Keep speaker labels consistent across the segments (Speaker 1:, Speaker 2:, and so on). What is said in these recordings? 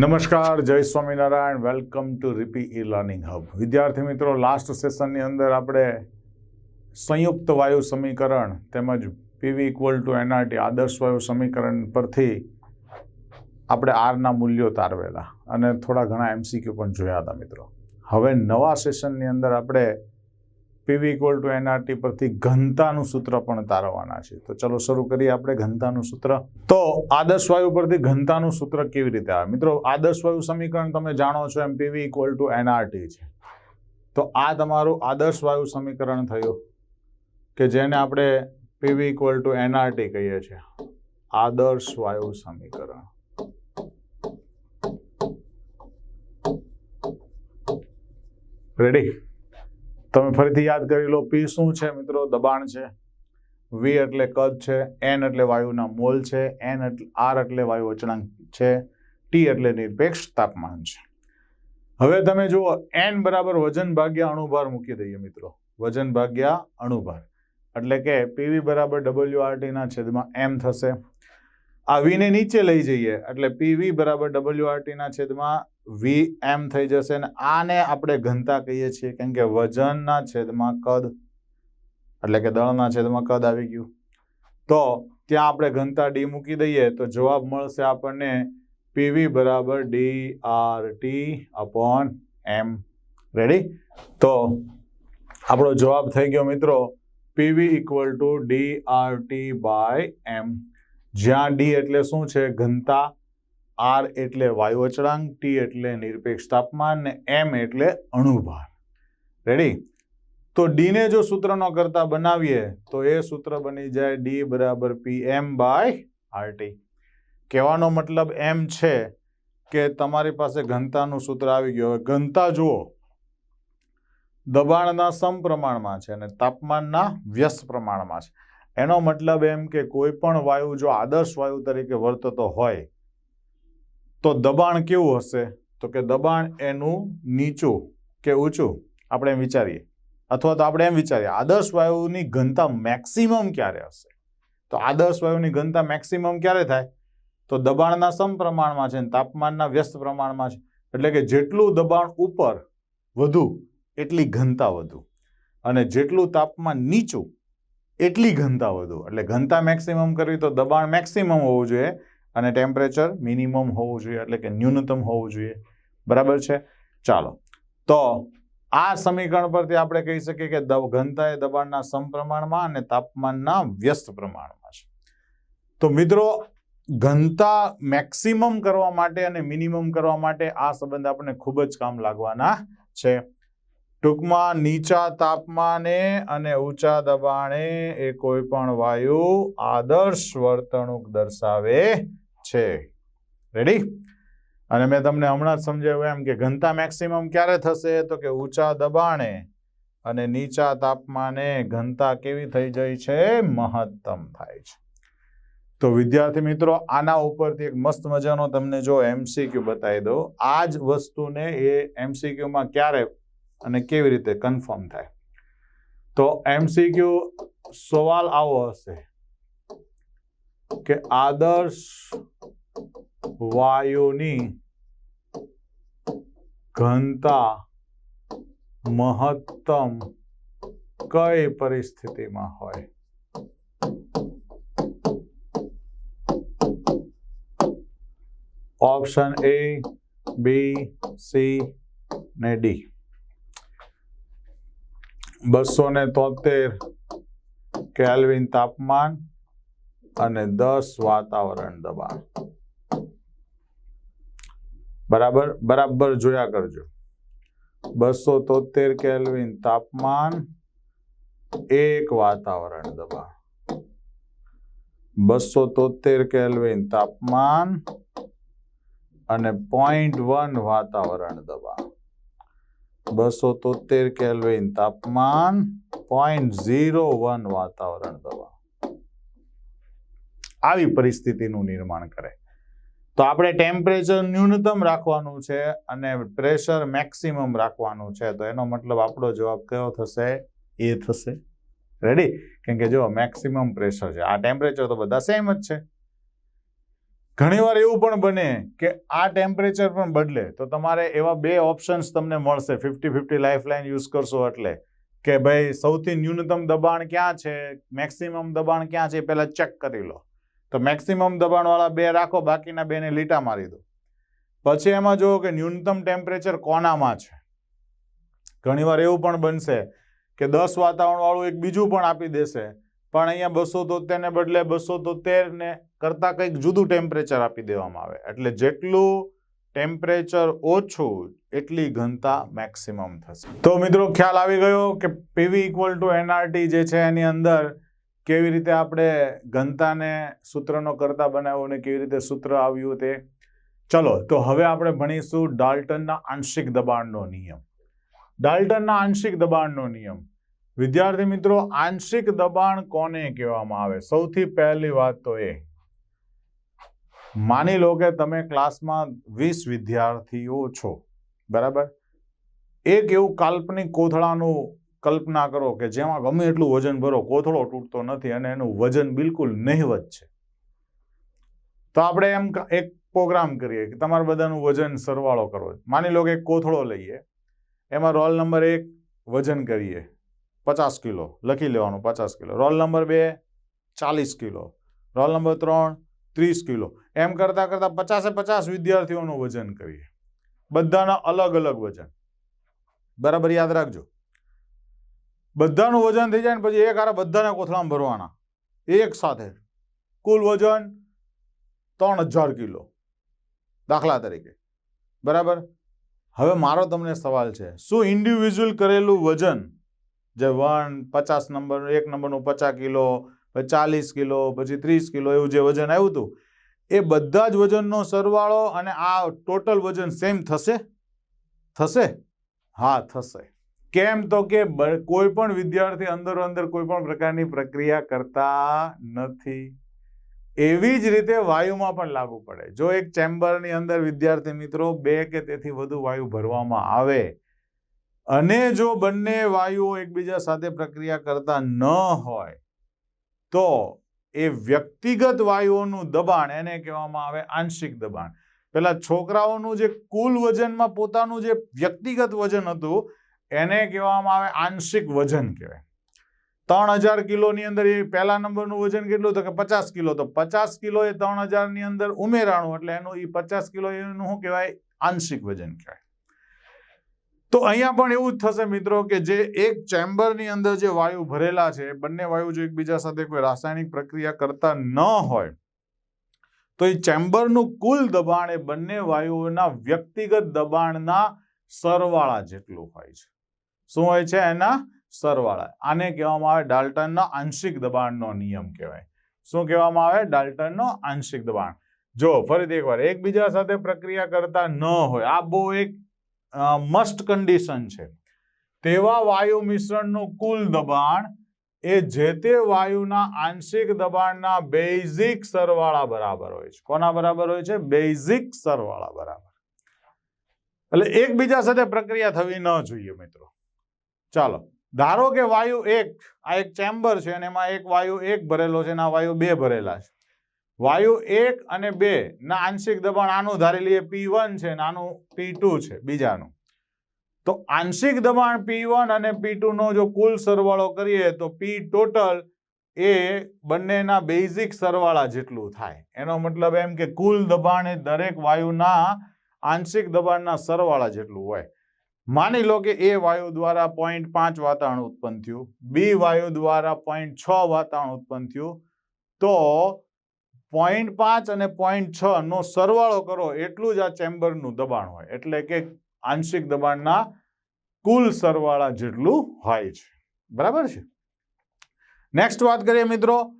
Speaker 1: નમસ્કાર, જય Swaminarayan. Welcome to RP e learning hub વિદ્યાર્થી મિત્રો લાસ્ટ સેશનની અંદર આપણે સંયુક્ત વાયુ સમીકરણ તેમજ પીવી ઇક્વલ ટુ એનઆરટી આદર્શ વાયુ સમીકરણ પરથી આપણે આરના મૂલ્યો તારવેલા. અને થોડા ઘણા એમસીક્યુ પણ જોયા હતા મિત્રો. હવે નવા સેશનની અંદર આપણે પીવી ઇક્વલ ટુ એનઆરટી પરથી ઘનતાનું સૂત્ર પણ તારવવાના છે. તો ચલો શરૂ કરીએ આપણે ઘનતાનું સૂત્ર. તો આદર્શ વાયુ પરથી ઘનતાનું સૂત્ર કેવી રીતે આવે? મિત્રો, આદર્શ વાયુ સમીકરણ તમે જાણો છો એમ પીવી ઇક્વલ ટુ એનઆરટી છે. તો આ તમારું આદર્શ વાયુ સમીકરણ થયું, કે જેને આપણે પીવી ઇક્વલ ટુ એનઆરટી કહીએ છીએ. આદર્શ વાયુ સમીકરણ. રેડી તમે ફરીથી યાદ કરી લો પી શું છે મિત્રો? દબાણ છે. વી એટલે કદ છે એન એટલે વાયુના મોલ છે એન એટલે આર એટલે વાયુ અચળાંક છે ટી એટલે નિરપેક્ષ તાપમાન છે. હવે તમે જુઓ એન બરાબર વજન ભાગ્યા અણુભાર મૂકી દઈએ મિત્રો. વજન ભાગ્યા અણુભાર. એટલે કે પીવી બરાબર ડબલ્યુ આરટીના છેદમાં એમ થશે. આ વીને નીચે લઈ જઈએ, એટલે પીવી બરાબર ડબલ્યુ આરટીના છેદમાં વી એમ થઈ જશે અને આને આપણે ઘનતા કહીએ છીએ કેમ કે વજનના છેદમાં કદ, એટલે કે દળના છેદમાં કદ આવી ગયું. તો ત્યાં આપણે ઘનતા ડી મૂકી દઈએ તો જવાબ મળશે આપણને પીવી બરાબર D R T upon M. Ready તો આપણો જવાબ થઈ ગયો મિત્રો PV equal to D R T by M. જ્યાં ડી એટલે શું છે? ઘનતા આર એટલે વાયુ અચળાંક, ટી એટલે નિરપેક્ષ તાપમાન ને એમ એટલે અણુભાર. રેડી તો ડીને જો સૂત્રનો કરતા બનાવીએ, તો એ સૂત્ર બની જાય ડી બરાબર પી એમ બાય આરટી કહેવાનો મતલબ એમ છે કે તમારી પાસે ઘનતાનું સૂત્ર આવી ગયું. હવે ઘનતા જુઓ. દબાણના સમપ્રમાણમાં છે અને તાપમાનના વ્યસ્ત પ્રમાણમાં છે. એનો મતલબ એમ કે કોઈ પણ વાયુ જો આદર્શ વાયુ તરીકે વર્તતો હોય તો દબાણ કેવું હશે? તો કે દબાણ એનું નીચું કે ઊંચું? આપણે એમ વિચારીએ. અથવા તો આપણે એમ વિચારીએ, આદર્શ વાયુની ઘનતા મેક્સિમમ ક્યારે હશે? તો આદર્શ વાયુની ઘનતા મેક્સિમમ ક્યારે થાય? તો દબાણના સમપ્રમાણમાં છે ને, તાપમાનના વ્યસ્ત પ્રમાણમાં છે. એટલે કે જેટલું દબાણ ઉપર વધુ, એટલી ઘનતા વધુ. અને જેટલું તાપમાન નીચું, એટલી ઘનતા વધુ. એટલે ઘનતા મેક્સિમમ કરવી તો દબાણ મેક્સિમમ હોવું જોઈએ. અને ટેમ્પરેચર મિનિમમ હોવું જોઈએ એટલે કે ન્યૂનતમ હોવું જોઈએ. બરાબર છે? ચાલો. તો આ સમીકરણ પરથી આપણે કહી શકીએ કે ઘનતા એ દબાણના સમપ્રમાણમાં અને તાપમાનના વ્યસ્ત પ્રમાણમાં છે. તો મિત્રો, ઘનતા મેક્સિમમ કરવા માટે અને મિનિમમ કરવા માટે આ સંબંધ આપણને ખૂબ જ કામ લાગવાના છે. ટૂંકમાં નીચા તાપમાને અને ઊંચા દબાણે એ કોઈ પણ વાયુ આદર્શ વર્તણૂક દર્શાવે છે. રેડી અને મેં તમને હમણાં જ સમજાવ્યું એમ કે ઘનતા મેક્સિમમ ક્યારે થશે? તો કે ઊંચા દબાણે અને નીચા તાપમાને ઘનતા કેવી થઈ જાય છે? મહત્તમ થાય છે. તો વિદ્યાર્થી મિત્રો, આના ઉપરથી એક મસ્ત મજાનો તમને જો એમસીક્યુ બતાવી દો આ જ વસ્તુને એ એમસીક્યુમાં ક્યારે અને કેવી રીતે કન્ફર્મ થાય? તો એમસીક્યુ સવાલ આવો હશે. કે આદર્શ વાયુની ઘનતા મહત્તમ કઈ પરિસ્થિતિમાં હોય ઓપ્શન એ બી સી ને ડી બસો ને તોતેર કેલ્વિન તાપમાન અને દસ વાતાવરણ દબાણ બરાબર? બરાબર જોયા કરજો. બસો તોતેર કેલ્વિન તાપમાન એક વાતાવરણ દબાણ બસો તોતેર કેલ્વિન તાપમાન અને પોઈન્ટ વન વાતાવરણ દબાણ બસો તોતેર કેલ્વિન તાપમાન પોઈન્ટ ઝીરો વન વાતાવરણ દબાણ આવી પરિસ્થિતિનું નિર્માણ કરે. તો આપણે ટેમ્પરેચર ન્યૂનતમ રાખવાનું છે અને પ્રેશર મેક્સિમમ રાખવાનું છે. તો એનો મતલબ આપણો જવાબ કયો થશે? એ થશે. રેડી કેમ કે જો મેક્સિમમ પ્રેશર છે. આ ટેમ્પરેચર તો બધા સેમ જ છે. ઘણીવાર એવું પણ બને કે આ ટેમ્પરેચર પણ બદલે તો તમારે એવા બે ઓપ્શન્સ તમને મળશે. ફિફ્ટી ફિફ્ટી લાઈફલાઈન યુઝ કરશો એટલે કે ભાઈ સૌથી ન્યૂનતમ દબાણ ક્યાં છે? મેક્સિમમ દબાણ ક્યાં છે? પહેલા ચેક કરી લો. તો મેક્સિમમ દબાણવાળા બે રાખો, બાકીના બેને લીટા મારી દો. પછી એમાં જુઓ કે ન્યૂનતમ ટેમ્પરેચર કોનામાં છે? ઘણીવાર એવું પણ બનશે કે દસ વાતાવરણવાળું એક બીજું પણ આપી દેશે, પણ અહીંયા બસો તોતેરને બદલે બસો તોતેરને કરતાં કંઈક જુદું ટેમ્પરેચર આપી દેવામાં આવે. એટલે જેટલું ટેમ્પરેચર ઓછું, એટલી ઘનતા મેક્સિમમ થશે. તો મિત્રો ખ્યાલ આવી ગયો કે પીવી ઇક્વલ ટુ એનઆરટી જે છે એની અંદર કેવી રીતે આપણે ઘનતાને સૂત્રનો કરતા બનાવ્યો અને કેવી રીતે સૂત્ર આવ્યું તે? ચલો, તો હવે આપણે ભણીશું ડાલ્ટનના આંશિક દબાણનો નિયમ. ડાલ્ટનના આંશિક દબાણનો નિયમ. વિદ્યાર્થી મિત્રો, આંશિક દબાણ કોને કહેવામાં આવે? સૌથી પહેલી વાત તો એ. માની લો કે તમે ક્લાસમાં વીસ વિદ્યાર્થીઓ છો, બરાબર? એક એવું કાલ્પનિક કોથળાનું કલ્પના કરો કે જેમાં ગમે એટલું વજન ભરો, કોથળો તૂટતો નથી અને એનું વજન બિલકુલ નહિવત છે. તો આપણે એમ એક પ્રોગ્રામ કરીએ કે તમારા બધાનું વજન સરવાળો કરવો છે. માની લો કે એક કોથળો લઈએ, એમાં રોલ નંબર એક વજન કરીએ, પચાસ કિલો, લખી લેવાનું પચાસ કિલો. રોલ નંબર બે ચાલીસ કિલો. રોલ નંબર ત્રણ ત્રીસ કિલો. એમ કરતાં કરતાં પચાસે પચાસ વિદ્યાર્થીઓનું વજન કરીએ. બધાના અલગ અલગ વજન. બરાબર યાદ રાખજો. બધાનું વજન થઈ જાય ને પછી એક હારે બધાને કોથળામાં ભરવાના. એક સાથે. કુલ વજન ત્રણ હજાર કિલો. દાખલા તરીકે. બરાબર? હવે મારો તમને સવાલ છે. શું ઇન્ડિવિજ્યુઅલ કરેલું વજન? જે વન, પચાસ નંબર, એક નંબરનું પચાસ કિલો, પછી ચાલીસ કિલો, પછી ત્રીસ કિલો એવું જે વજન આવ્યું હતું, એ બધા જ વજનનો સરવાળો અને આ ટોટલ વજન સેમ થશે? થશે? હા, થશે. કેમ તો કે કોઈ પણ વિદ્યાર્થી અંદરો અંદર કોઈ પણ પ્રકારની પ્રક્રિયા કરતા નથી. એવી જ રીતે વાયુમાં પણ લાગુ પડે. જો એક ચેમ્બરની અંદર વિદ્યાર્થી મિત્રો બે કે તેથી વધુ વાયુ ભરવામાં આવે અને જો બંને વાયુઓ એકબીજા સાથે પ્રક્રિયા કરતા ન હોય, તો એ વ્યક્તિગત વાયુઓનું દબાણ, એને કહેવામાં આવે આંશિક દબાણ. પેલા છોકરાઓનું જે કુલ વજનમાં પોતાનું જે વ્યક્તિગત વજન હતું એને કહેવામાં આવે આંશિક વજન કહેવાય. ત્રણ હજાર કિલોની અંદર એ પહેલા નંબરનું વજન કેટલું તો કે પચાસ કિલો? તો પચાસ કિલો એ ત્રણ હજારની અંદર ઉમેરાણું, એટલે એનું એ પચાસ કિલો એનું શું કહેવાય? આંશિક વજન કહેવાય. તો અહીંયા પણ એવું જ થશે મિત્રો કે જે એક ચેમ્બરની અંદર જે વાયુ ભરેલા છે, બંને વાયુ જો એકબીજા સાથે કોઈ રાસાયણિક પ્રક્રિયા કરતા ન હોય, તો એ ચેમ્બરનું કુલ દબાણ એ બંને વાયુઓના વ્યક્તિગત દબાણના સરવાળા જેટલું હોય છે. શું હોય છે એના? સરવાળા. આને કહેવામાં આવે ડાલ્ટનનો આંશિક દબાણનો નિયમ કહેવાય. શું કહેવામાં આવે? ડાલ્ટનનો આંશિક દબાણ. જો, ફરીથી એકવાર, એકબીજા સાથે પ્રક્રિયા કરતા ન હોય, આ બહુ એક મસ્ટ કન્ડિશન છે. તેવા વાયુ મિશ્રણનું કુલ દબાણ એ જે તે વાયુના આંશિક દબાણના બેઝિક સરવાળા બરાબર હોય છે. કોના બરાબર હોય છે? બેઝિક સરવાળા બરાબર. એટલે એકબીજા સાથે પ્રક્રિયા થવી ન જોઈએ મિત્રો. ચાલો. ધારો કે વાયુ એક, આ એક ચેમ્બર છે અને એમાં એક વાયુ એક ભરેલો છે અને આ વાયુ બે ભરેલા છે. વાયુ એક અને બે, ના આંશિક દબાણ આનું ધારી લઈએ પી વન છે અને આનું પી છે બીજાનું. તો આંશિક દબાણ પી વન અને પી નો જો કુલ સરવાળો કરીએ તો પી ટોટલ એ બંનેના બેઝિક સરવાળા જેટલું થાય. એનો મતલબ એમ કે કુલ દબાણ એ દરેક વાયુના આંશિક દબાણના સરવાળા જેટલું હોય. માની લો કે એ વાયુ દ્વારા પોઈન્ટ પાંચ વાતાવરણ ઉત્પન્ન થયું. બી વાયુ દ્વારા પોઈન્ટ છ વાતાવરણ ઉત્પન્ન થયું. તો પોઈન્ટ પાંચ અને પોઈન્ટ છ નો સરવાળો કરો, એટલું જ આ ચેમ્બરનું દબાણ હોય. એટલે કે આંશિક દબાણના કુલ સરવાળા જેટલું હોય છે. બરાબર છે? નેક્સ્ટ વાત કરીએ મિત્રો.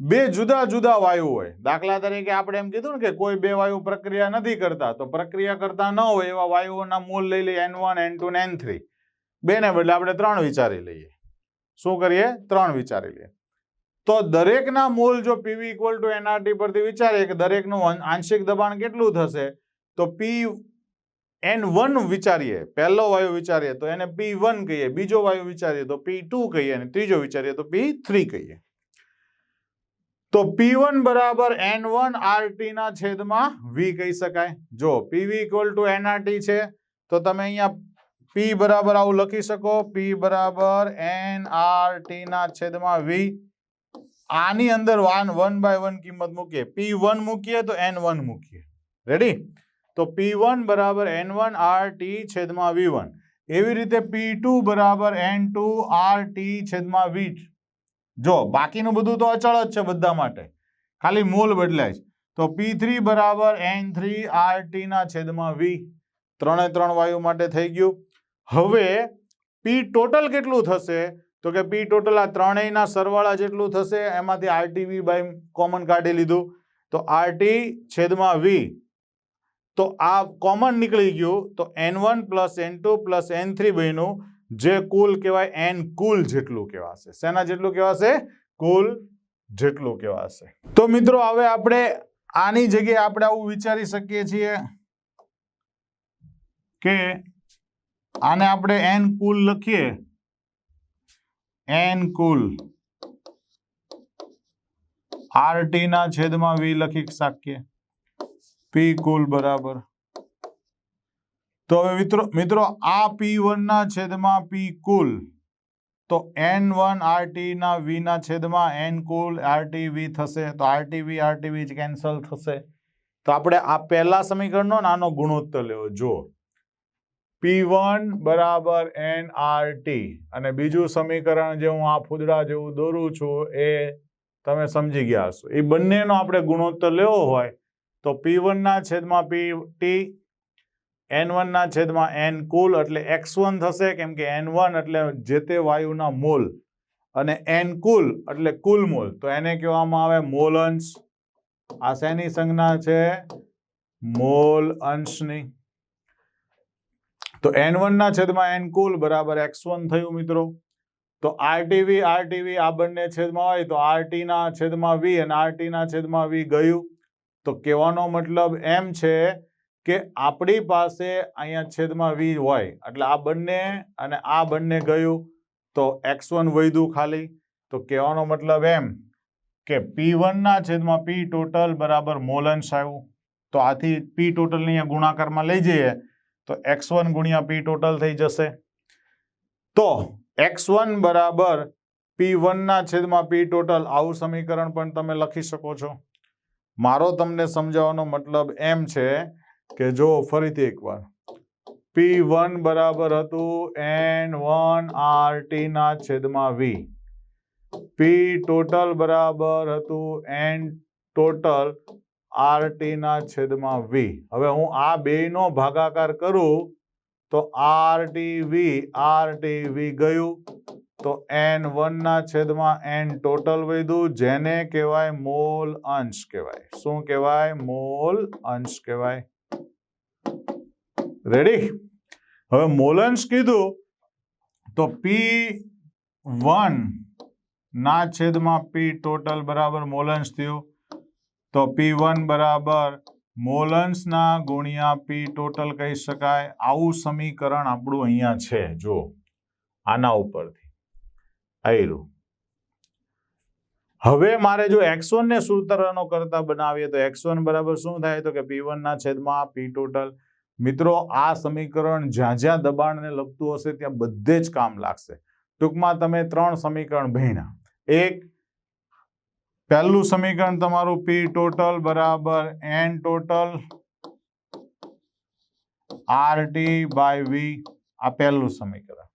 Speaker 1: બે જુદા જુદા વાયુ હોય. દાખલા તરીકે આપણે એમ કીધું ને કે કોઈ બે વાયુ પ્રક્રિયા નથી કરતા, તો પ્રક્રિયા કરતા ન હોય એવા વાયુઓના મૂળ લઈ લઈએ એન વન એન ટુ ને એન થ્રી બેને બદલે આપણે ત્રણ વિચારી લઈએ. શું કરીએ? ત્રણ વિચારી લઈએ. તો દરેકના મૂળ જો પીવી ઇક્વલ ટુ એનઆરટી પરથી વિચારીએ કે દરેકનું આંશિક દબાણ કેટલું થશે, તો પી એન વન વિચારીએ. પહેલો વાયુ વિચારીએ તો એને પી વન કહીએ. બીજો વાયુ વિચારીએ તો પી ટુ કહીએ અને ત્રીજો વિચારીએ તો પી થ્રી કહીએ. તો પી વન બરાબર એન વન આરટી ના છેદમાં વી કહી શકાય. જો પીવી ઇક્વલ ટુ એનઆરટી છે, તો તમે અહીંયા પી બરાબર આવું લખી શકો. પી બરાબર એન આર ટી ના છેદમાં વી આની અંદર વન વન બાય વન કિંમત મૂકીએ. પી વન મૂકીએ તો એન વન મૂકીએ. રેડી તો પી વન બરાબર એન વન આર ટી છેદમાં વી વન એવી રીતે પી ટુ બરાબર એન ટુ આર ટી છેદમાં વી જો, બાકીનું બધું તો અચળ જ છે બધા માટે. ખાલી મોલ બદલાય છે. તો પી થ્રી બરાબર એન થ્રી આર ટી ના છેદમાં વી ત્રણે ત્રણ વાયુ માટે થઈ ગયું. હવે પી ટોટલ કેટલું થશે? તો કે પી ટોટલ આ ત્રણેયના સરવાળા જેટલું થશે, એમાંથી આરટીવી બાય કોમન કાઢી લીધું. તો આરટી છેદમાં વી તો આ કોમન નીકળી ગયું. તો N one plus N two plus N three બન્યું. જે કુલ કહેવાય એન કુલ જેટલું કહેવાશે. શેના જેટલું કહેવાશે? કુલ જેટલું કહેવાશે. તો મિત્રો, હવે આપણે આની જગ્યાએ આપણે આવું વિચારી શકીએ છીએ કે આને આપણે એન કુલ લખીએ. એન કુલ આરટી ના છેદમાં વી લખી શકીએ. પી કુલ બરાબર. તો હવે મિત્રો મિત્રો, આ પી વનના છેદમાં પી કુલ. તો એન વન આરટી ના વી છેદમાં એન કુલ આરટી વી થશે. તો RT V RT V cancel થશે. તો આપણે આ પહેલા સમીકરણનો નાનો ગુણોત્તર લેવો. જો પી વન બરાબર એન આર ટી અને બીજું સમીકરણ જે હું આ ફૂદડા જેવું દોરું છું એ તમે સમજી ગયા હશો. એ બંનેનો આપણે ગુણોત્તર લેવો હોય, તો પી વનના છેદમાં પી ટી એન વનના છેદમાં એન કુલ એટલે એક્સ વન થશે, કેમ કે એન વન એટલે જે તે વાયુના મોલ અને એન કુલ એટલે કુલ મોલ. તો એને કહેવામાં આવે મોલ અંશ આ શેની સંજ્ઞા છે? મોલ અંશની તો એન વનના છેદમાં એન કુલ બરાબર એક્સ વન થયું, મિત્રો. તો આરટીવી આરટીવી આ બંને છેદમાં હોય, તો આરટીના છેદમાં વી અને આરટીના છેદમાં વી ગયું. તો કહેવાનો મતલબ એમ છે કે આપણી પાસે અહીંયા છેદમાં વી હોય, એટલે આ બંને અને આ બંને ગયું, તો એક્સ વન વધ્યું ખાલી. તો કહેવાનો મતલબ એમ કે પી વનના છેદમાં પી ટોટલ બરાબર મોલન્સ આવ્યું તો આથી પી ટોટલને અહીંયા ગુણાકારમાં લઈ જઈએ, તો એક્સ વન ગુણ્યા પી ટોટલ થઈ જશે. તો એક્સ વન બરાબર પી વનના છેદમાં પી ટોટલ આવું સમીકરણ પણ તમે લખી શકો છો. મારો તમને સમજાવવાનો મતલબ એમ છે કે જો ફરીથી એકવાર. પી વન બરાબર હતું એન વન આર ટીના છેદમાં વી. પી ટોટલ બરાબર હતું એન ટોટલ આર ટીના છેદમાં વી. હવે હું આ બેયનો ભાગાકાર કરું, તો R T V, R T V ગયું, તો એન વનના છેદમાં એન ટોટલ વધ્યું, જેને કહેવાય મોલ અંશ કહેવાય. શું કહેવાય? મોલ અંશ કહેવાય. રેડી હવે મોલન્સ કીધું તો પી વન ના છેદમાં પી ટોટલ બરાબર મોલન્સ થયું. તો પી વન બરાબર મોલન્સના ગુણ્યા પી ટોટલ કહી શકાય. આવું સમીકરણ આપણું અહીંયા છે જો આના ઉપરથી. આયરું. હવે મારે જો એક્સ વનને સૂત્રનો કરતા બનાવીએ તો એક્સ વન બરાબર શું થાય? તો કે પી વનના છેદમાં પી ટોટલ મિત્રો, આ સમીકરણ જ્યાં જ્યાં દબાણને લગતું હશે, ત્યાં બધે જ કામ લાગશે. ટૂંકમાં તમે ત્રણ સમીકરણ ભણ્યા. એક, પહેલું સમીકરણ તમારું પી ટોટલ બરાબર N total R T by V આ પહેલું સમીકરણ.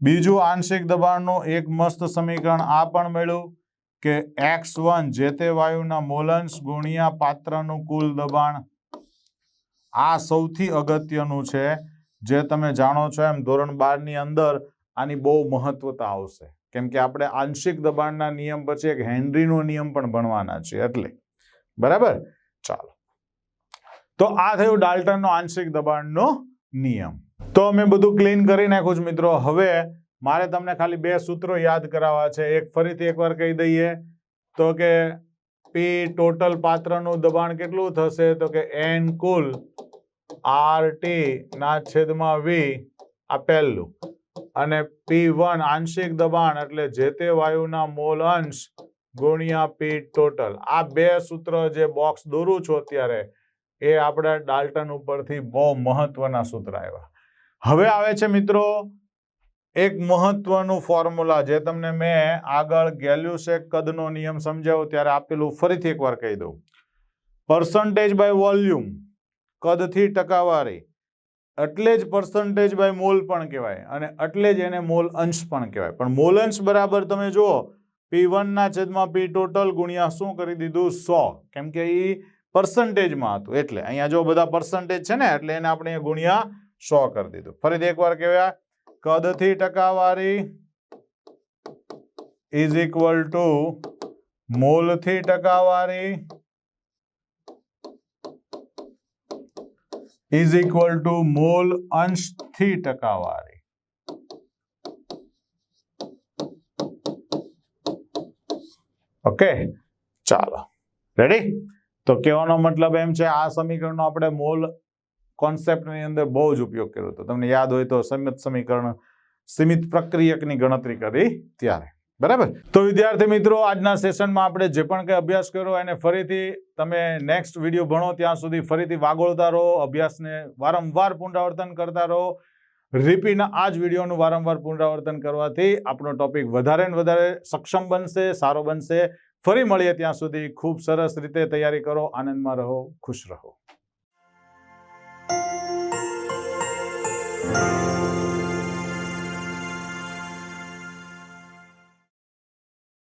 Speaker 1: બીજું આંશિક દબાણનું એક મસ્ત સમીકરણ આ પણ મળ્યું કે એક્સ વન જે તે વાયુના મોલન્સ ગુણ્યા પાત્રનું કુલ દબાણ આ સૌથી અગત્યનું છે, જે તમે જાણો છો એમ ધોરણ બારની અંદર આની બહુ મહત્વતા આવશે. કેમ કે આપણે આંશિક દબાણના નિયમ પછી એક હેનરીનો નિયમ પણ ભણવાના છે એટલે. બરાબર? ચાલો. તો આ થયું ડાલ્ટનનો આંશિક દબાણનો નિયમ. તો અમે બધું ક્લીન કરી નાખ્યું છે મિત્રો. હવે મારે તમને ખાલી બે સૂત્રો યાદ કરાવવા છે. એક ફરીથી એકવાર કહી દઈએ તો કે પી ટોટલ પાત્રનું દબાણ કેટલું થશે? તો કે એન કુલ આર ટી ના છેદમાં વી આ પહેલું અને પી વન આંશિક દબાણ એટલે જે તે વાયુના મોલ અંશ ગુણ્યા પી ટોટલ. આ બે સૂત્ર જે બોક્સ દોરું છું અત્યારે, એ આપણે ડાલ્ટન ઉપરથી બહુ મહત્વના સૂત્ર આવ્યા. હવે આવે છે મિત્રો એક મહત્વનું ફોર્મ્યુલા જે તમને મેં આગળ ગેલ્યુસેક કદનો નિયમ સમજાવ્યો, ત્યારે આપેલું ફરીથી એકવાર કહી દઉં. પર્સન્ટેજ બાય વોલ્યુમ કદથી ટકાવારી એટલે જ પર્સન્ટેજ બાય મોલ પણ કહેવાય અને એટલે જ એને મોલ અંશ પણ કહેવાય. પણ મોલ અંશ બરાબર તમે જુઓ પી વનના છેદમાં પી ટોટલ ગુણ્યા શું કરી દીધું? સો. કેમ કે એ પર્સન્ટેજમાં હતું. એટલે અહીંયા જો બધા પર્સન્ટેજ છે ને, એટલે એને આપણે ગુણ્યા સો કરી દીધું. ફરીથી એકવાર કહેવાય, કદથી ટકાવારી ઇઝ ઇક્વલ ટુ મોલથી ટકાવારી ઇઝ ઇક્વલ ટુ મોલ અંશથી ટકાવારી ઓકે ચાલો રેડી તો કહેવાનો મતલબ એમ છે આ સમીકરણનો આપણે મોલ કોન્સેપ્ટની અંદર બહુ જ ઉપયોગ કર્યો હતો તમને યાદ હોય તો સીમિત સમીકરણ સીમિત પ્રક્રિયકની ગણતરી કરી ત્યારે બરાબર? તો વિદ્યાર્થી મિત્રો, આજના સેશનમાં આપણે જે પણ કંઈ અભ્યાસ કર્યો એને ફરીથી તમે નેક્સ્ટ વીડિયો ભણો, ત્યાં સુધી ફરીથી વાગોળતા રહો, અભ્યાસને વારંવાર પુનરાવર્તન કરતા રહો. રિપીના આ જ વિડીયોનું વારંવાર પુનરાવર્તન કરવાથી આપણો ટોપિક વધારે ને વધારે સક્ષમ બનશે, સારો બનશે. ફરી મળીએ ત્યાં સુધી. ખૂબ સરસ રીતે તૈયારી કરો, આનંદમાં રહો, ખુશ રહો.